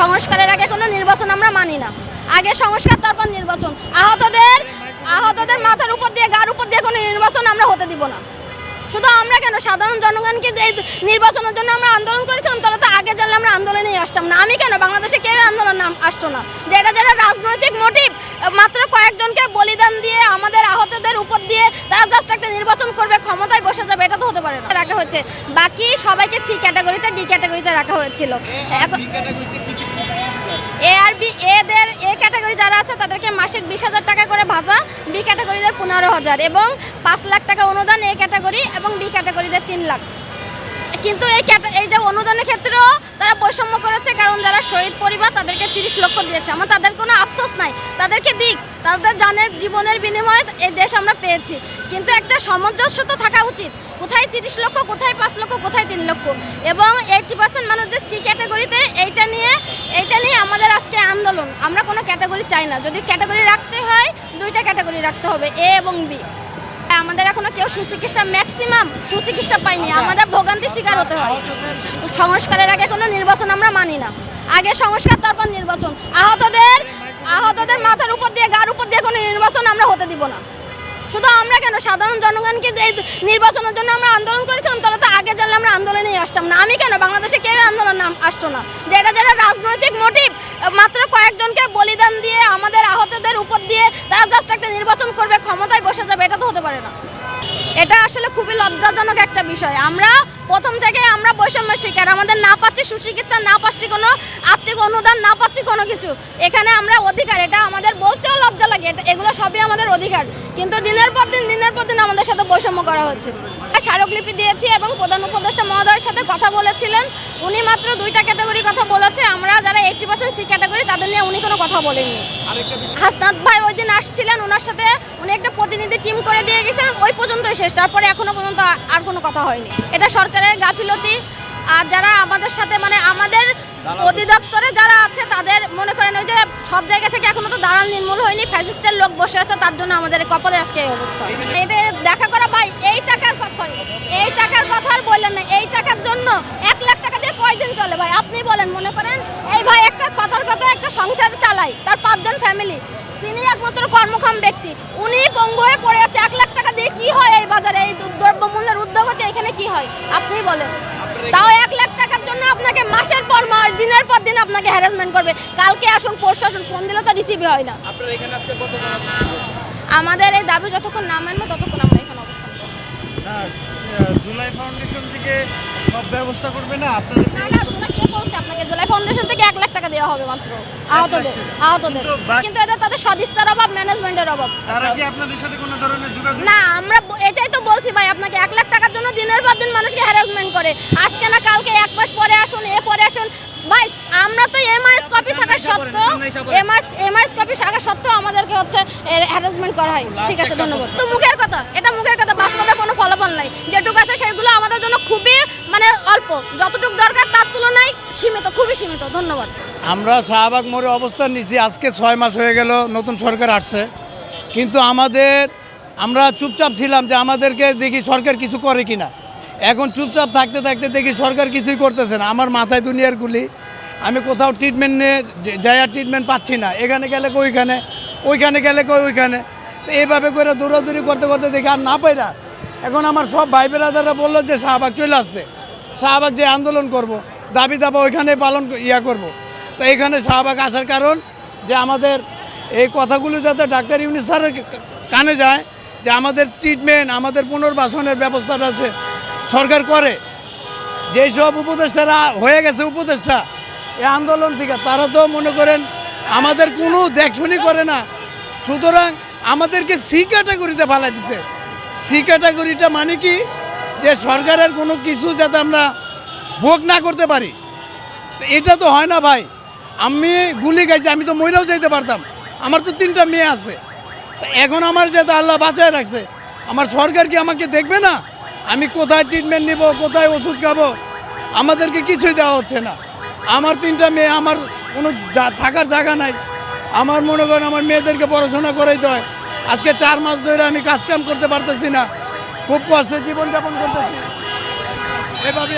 সংস্কারের আগে কোনো নির্বাচন আমরা মানি না। আগে সংস্কার, তারপর নির্বাচন। আহতদের আহতদের মাথার উপর দিয়ে, গার উপর দিয়ে কোনো নির্বাচন আমরা হতে দিব না। শুধু আমরা কেন? সাধারণ জনগণকে এই নির্বাচনের জন্য আমরা আন্দোলন করেছিলাম? তাহলে তো আগে জানলে আমরা আন্দোলনেই আসতাম না। আমি কেন? বাংলাদেশে কেউ আন্দোলন নাম আসতো না। যে এটা যারা রাজনৈতিক মোটিভ মাত্র কয়েকজনকে বলিদান দিয়ে, আমাদের আহতদের উপর দিয়ে তারা জাস্ট একটা নির্বাচন করবে, ক্ষমতায় বসে যাবে। পারে না। রাখা হয়েছে বাকি সবাইকে সি ক্যাটাগরিতে ডি ক্যাটাগরিতে রাখা হয়েছিল। এখন এ আর বি এদের এ ক্যাটাগরি যারা আছে তাদেরকে মাসিক বিশ হাজার টাকা করে ভাতা বি ক্যাটাগরিদের পনেরো হাজার এবং পাঁচ লাখ টাকা অনুদান এ ক্যাটাগরি এবং বি ক্যাটাগরিদের তিন লাখ। কিন্তু এই এই যে অনুদানের ক্ষেত্রেও তারা বৈষম্য করেছে কারণ যারা শহীদ পরিবার তাদেরকে তিরিশ লক্ষ দিয়েছে। আমার তাদের কোনো আফসোস নাই। তাদেরকে দিক তাদের জানের জীবনের বিনিময়ে এই দেশ আমরা পেয়েছি। কিন্তু একটা সামঞ্জস্য তো থাকা উচিত। কোথায় তিরিশ লক্ষ কোথায় পাঁচ লক্ষ কোথায় তিন লক্ষ? এবং এইটি পার্সেন্ট মানুষদের সি ক্যাটাগরিতে এইটা নিয়ে এইটা নিয়ে আমাদের আজকে আন্দোলন। আমরা কোনো ক্যাটাগরি চাই না। যদি ক্যাটাগরি রাখতে হয় দুইটা ক্যাটাগরি রাখতে হবে এ এবং বি। আমাদের এখনও কেউ সুচিকিৎসা ম্যাক্সিমাম সুচিকিৎসা পাইনি আমাদের ভোগান্তি শিকার হতে হয়। সংস্কারের আগে কোনো নির্বাচন আমরা মানি না। আগে সংস্কার তারপর নির্বাচন। আহতদের আহতদের মাথার উপর দিয়ে, গার উপর দিয়ে কোনো নির্বাচন আমরা হতে দিব না। শুধু আমরা কেন? সাধারণ জনগণকে এই নির্বাচনের জন্য আমরা আন্দোলন করেছিলাম, তাহলে তো আগে জানলে আমরা আন্দোলনেই আসতাম না। আমি কেন? বাংলাদেশে কেউ আন্দোলন নাম আসতো না। যে এটা যারা রাজনৈতিক মোটিভ মাত্র কয়েকজনকে বলিদান দিয়ে, আমাদের আহতদের উপর দিয়ে তারা জাস্ট একটা নির্বাচন করবে, ক্ষমতায় বসে যাবে, এটা তো হতে পারে না। এটা আসলে খুবই লজ্জাজনক একটা বিষয়। আমরা প্রথম থেকে আমরা বৈষম্য শিকার। আমাদের না পাচ্ছি সুচিকিৎসা না পাচ্ছি কোনো আর্থিক অনুদান না পাচ্ছি কোনো কিছু। এখানে আমরা অধিকার এটা আমাদের বলতেও লজ্জা লাগে। এটা এগুলো সবই আমাদের অধিকার। কিন্তু দিনের পর দিন দিনের পর দিন আমাদের সাথে বৈষম্য করা হচ্ছে। স্মারকলিপি দিয়েছি এবং প্রধান উপদেষ্টা মহোদয়ের সাথে কথা বলেছিলেন। উনি মাত্র দুইটা ক্যাটাগরি কথা বলেছে। আমরা যারা এইটটি পার্সেন্ট সি ক্যাটাগরি তাদের নিয়ে উনি কোনো কথা বলেননি। হাসনাত ভাই ওই দিন আসছিলেন। ওনার সাথে উনি একটা প্রতিনিধি টিম করে দিয়ে গেছেন। ওই পর্যন্তই শেষ। তারপরে এখনও পর্যন্ত আর- কোনো কথা হয়নি। এটা সরকারের গাফিলতি আর যারা আমাদের সাথে মানে আমাদের অধিদপ্তরে যারা আছে তাদের মনে করেন ওই যে সব জায়গা থেকে এখনও তো দাঁড়ান নির্মূল হয়নি ফ্যাসিস্টের লোক বসে আছে তার জন্য আমাদের কপালে আজকে এই অবস্থা। এটা দেখা করা ভাই এই টাকার সরি এই টাকার কথা আর বললেন না এই টাকার জন্য এক লাখ টাকা দিয়ে কয়দিন চলে ভাই? আপনি বলেন মনে করেন? এই ভাই একটা কথার কথা একটা সংসার চালাই তার পাঁচজন ফ্যামিলি তিনি একমাত্র কর্মক্ষম ব্যক্তি। উনি পঙ্গু হয়ে পড়ে আছে এক লাখ টাকা দিয়ে কি হয় এই বাজারে এই দ্রব্যমূল্যের উদ্যোগতে এখানে কি হয়? আপনিই বলেন। তাও এক লাখ টাকার জন্য আপনাকে মাসের পর মাস দিনের পর দিন আপনাকে হ্যারাসমেন্ট করবে। কালকে আসুন পরশু আসুন ফোন দিলে তো রিসিভই হয় না। আপনারা এখানে আজকে কত আমাদের এই দাবি যতক্ষণ না মানবে ততক্ষণ আমরা এখানে অবস্থান করব। জুলাই ফাউন্ডেশন থেকে সব ব্যবস্থা করবে না? আপনাদের না, না, কে বলছে? আপনাকে জুলাই ফাউন্ডেশন থেকে এক লাখ টাকা দেওয়া হবে মাত্র। আহতদের আহতদের। কিন্তু এদের তাদের সদিচ্ছার অভাব ম্যানেজমেন্টের অভাব। তারা কি আপনাদের সাথে কোনো ধরনের যোগাযোগ না আমরা এটাই তো বলছি ভাই আপনাকে এক লাখ দিনের পর দিন মানুষকে হ্যারাসমেন্ট করে। আজকে না কালকে এক মাস পরে আসুন এ পরে আসুন। ভাই আমরা তো এমআইএস কপি থাকা সত্ত্বেও এমআইএস এমআইএস কপি থাকা সত্ত্বেও আমাদেরকে হচ্ছে হ্যারাসমেন্ট করা হয়। ঠিক আছে ধন্যবাদ। তো মুখের কথা এটা মুখের কথা বাস্তবে কোনো ফলাফল নাই। যেটুকু আছে সেগুলো আমাদের জন্য খুবই মানে অল্প। যতটুকু দরকার তার তুলনায় সীমিত খুবই সীমিত। ধন্যবাদ। আমরা শাহবাগ মোড়ে অবস্থান নিছি আজকে ছয় মাস হয়ে গেল নতুন সরকার আসছে। কিন্তু আমাদের আমরা চুপচাপ ছিলাম যে আমাদেরকে দেখি সরকার কিছু করে কি না এখন চুপচাপ থাকতে থাকতে দেখি সরকার কিছুই করতেছে না। আমার মাথায় দুনিয়ার গুলি। আমি কোথাও ট্রিটমেন্ট নিয়ে আর ট্রিটমেন্ট পাচ্ছি না। এখানে গেলে কই ওইখানে? ওইখানে গেলে কই ওইখানে? তো এইভাবে করে দৌড়াদৌড়ি করতে করতে দেখি আর না পাইরা এখন আমার সব ভাই বেরাদাররা বলল যে শাহবাগ চলে আসতে। শাহবাগ যে আন্দোলন করব। দাবি দাবা ওইখানে পালন ইয়া করব। তো এখানে শাহবাগ আসার কারণ যে আমাদের এই কথাগুলো যাতে ডাক্তার ইউনিস স্যারের কানে যায় যে আমাদের ট্রিটমেন্ট আমাদের পুনর্বাসনের ব্যবস্থাটা আছে সরকার করে। যেই সব উপদেষ্টারা হয়ে গেছে উপদেষ্টা এই আন্দোলন থেকে তারা তো মনে করেন আমাদের কোনো দেখশুনি করে না। সুতরাং আমাদেরকে সি ক্যাটাগরিতে ফালাই দিছে। সি ক্যাটাগরিটা মানে কি? যে সরকারের কোনো কিছু যাতে আমরা ভোগ না করতে পারি। এটা তো হয় না ভাই। আমি গুলি খাইছি, আমি তো মহিলাও যাইতে পারতাম। আমার তো তিনটা মেয়ে আছে। এখন আমার যাতে আল্লাহ বাঁচায় রাখছে, আমার সরকার কি আমাকে দেখবে না? আমি কোথায় ট্রিটমেন্ট নিব, কোথায় ওষুধ খাব? আমাদেরকে কিছুই দেওয়া হচ্ছে না। আমার তিনটা মেয়ে, আমার কোনো থাকার জায়গা নাই। আমার মনে করেন আমার মেয়েদেরকে পড়াশোনা করাইতে হয়। আজকে চার মাস ধরে আমি কাজকাম করতে পারতেছি না। খুব কষ্টে জীবনযাপন করতেছি। এভাবে